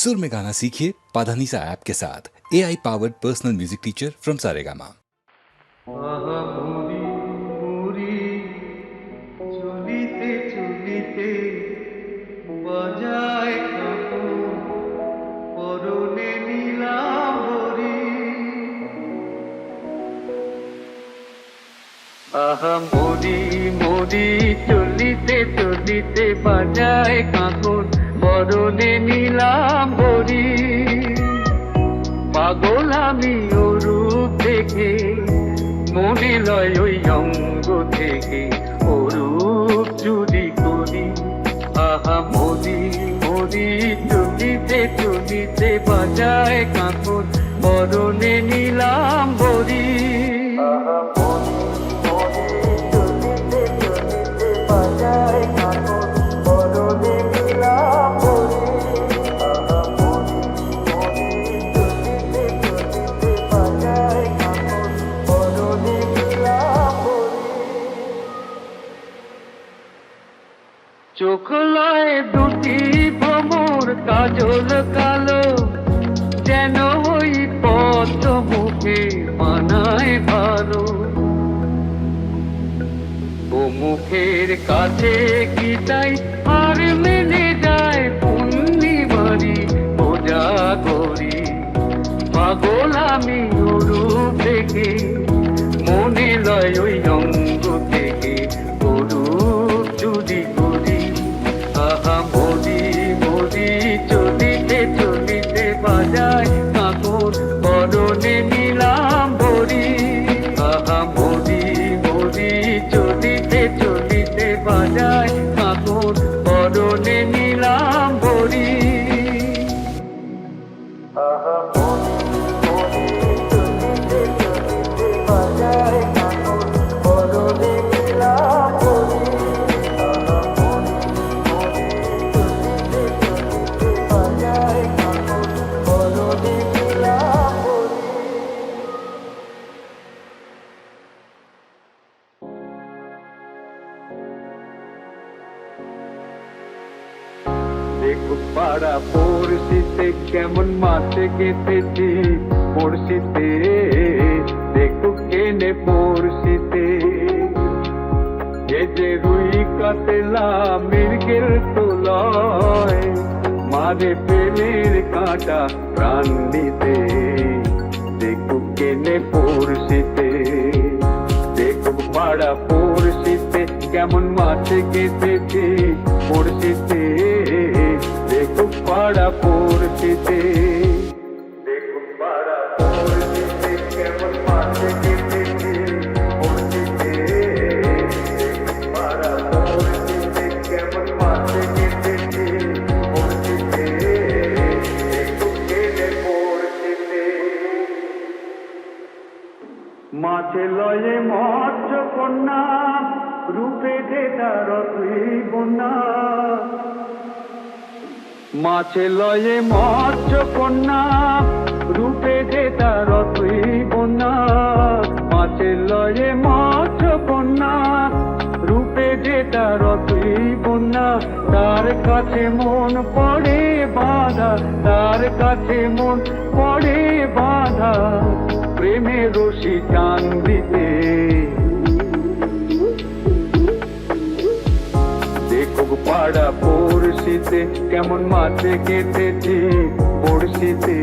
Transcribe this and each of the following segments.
सुर में गाना सीखिए पाधानीसा ऐप के साथ A I powered personal music teacher from Saregama আহা মুড়ি মুড়ি চলিতে চলিতে বাজায় কাপড় পরনে নিলাম বরি পরনে পাগল আমি অরূপ দেখে মনে লয় ওই অঙ্গ থেকে অরূপ চুরি করি, আহা মরি মরি চলিতে চলিতে বাজায় কাঁকর বরণে নিলাম বরি আহা চোখ লয় দুটি ভ্রমর, কাজল কালো, যেন ওই পদ্ম মুখে মানায় ভালো। ও মুখের কাছে কি তাই আর মেনে যায় পূর্ণিমারি পূজা করি। পাগল আমি বাজায় কাকুর বরণে নিলাম বরি দেখো পাড়া পড়শিতে কেমন মাছে গেঁথেছি? পড়শিতে দেখো কেনে পড়শিতে। এ যে রুই কাতলা মৃগের তোলয়, মারে প্রেমের কাঁটা প্রাণ নিতে। দেখো কেনে পড়শিতে দেখো পাড়া পড়শিতে কেমন মাছে গেঁথেছি। পড়শিতে পাড়া পড়শিতে দেখো পাড়া পড়শিতে কেমন গেঁথেছি পড়শিতে দেখো পাড়া পড়শিতে কেমন মাছে গেঁথেছি পড়শিতে দেখো কেনে পড়শিতে মাছে লয়ে মৎস্য কন্যা, রূপে যে তুই বন্যা মাছে লয়ে মৎস্য কন্যা রূপে যে তার তুই বন্যা। মাছে লয়ে মৎস্য কন্যা রূপে যে তার তুই বন্যা। তার কাছে মন পড়ে বাধা, তার কাছে মন পড়ে বাধা। প্রেমে রশি টান দিতে। পড়শিতে কেমন মাছে কেটেছি পড়শিতে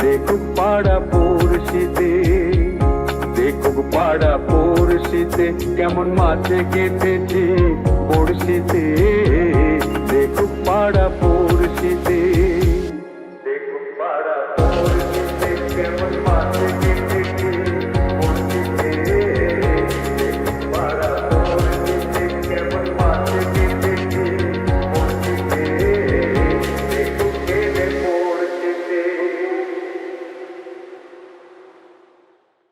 দেখো পাড়া পড়শিতে দেখুক পাড়া পড়শিতে কেমন মাছে কেটেছি পড়শিতে দেখো পাড়া পড়শিতে দেখো পাড়া পড়শিতে কেমন মাছে